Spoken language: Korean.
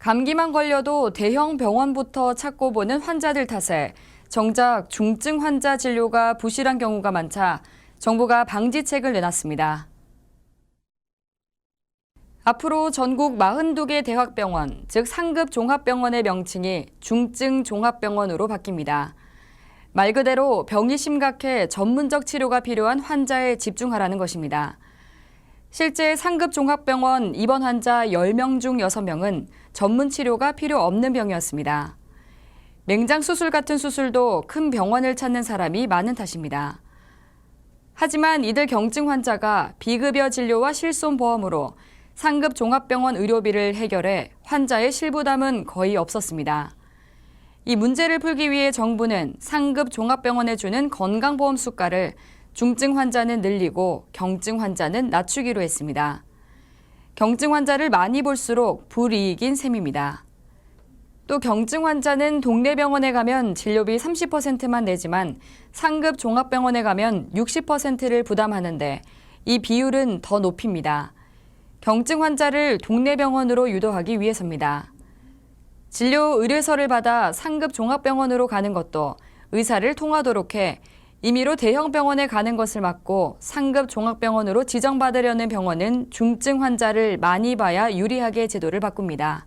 감기만 걸려도 대형 병원부터 찾고 보는 환자들 탓에 정작 중증 환자 진료가 부실한 경우가 많자 정부가 방지책을 내놨습니다. 앞으로 전국 42개 대학병원, 즉 상급 종합병원의 명칭이 중증 종합병원으로 바뀝니다. 말 그대로 병이 심각해 전문적 치료가 필요한 환자에 집중하라는 것입니다. 실제 상급 종합병원 입원 환자 10명 중 6명은 전문 치료가 필요 없는 병이었습니다. 맹장 수술 같은 수술도 큰 병원을 찾는 사람이 많은 탓입니다. 하지만 이들 경증 환자가 비급여 진료와 실손 보험으로 상급 종합병원 의료비를 해결해 환자의 실부담은 거의 없었습니다. 이 문제를 풀기 위해 정부는 상급 종합병원에 주는 건강보험 수가를 중증 환자는 늘리고 경증 환자는 낮추기로 했습니다. 경증 환자를 많이 볼수록 불이익인 셈입니다. 또 경증 환자는 동네 병원에 가면 진료비 30%만 내지만 상급 종합병원에 가면 60%를 부담하는데 이 비율은 더 높입니다. 경증 환자를 동네 병원으로 유도하기 위해서입니다. 진료 의뢰서를 받아 상급 종합병원으로 가는 것도 의사를 통하도록 해 임의로 대형 병원에 가는 것을 막고 상급 종합병원으로 지정받으려는 병원은 중증 환자를 많이 봐야 유리하게 제도를 바꿉니다.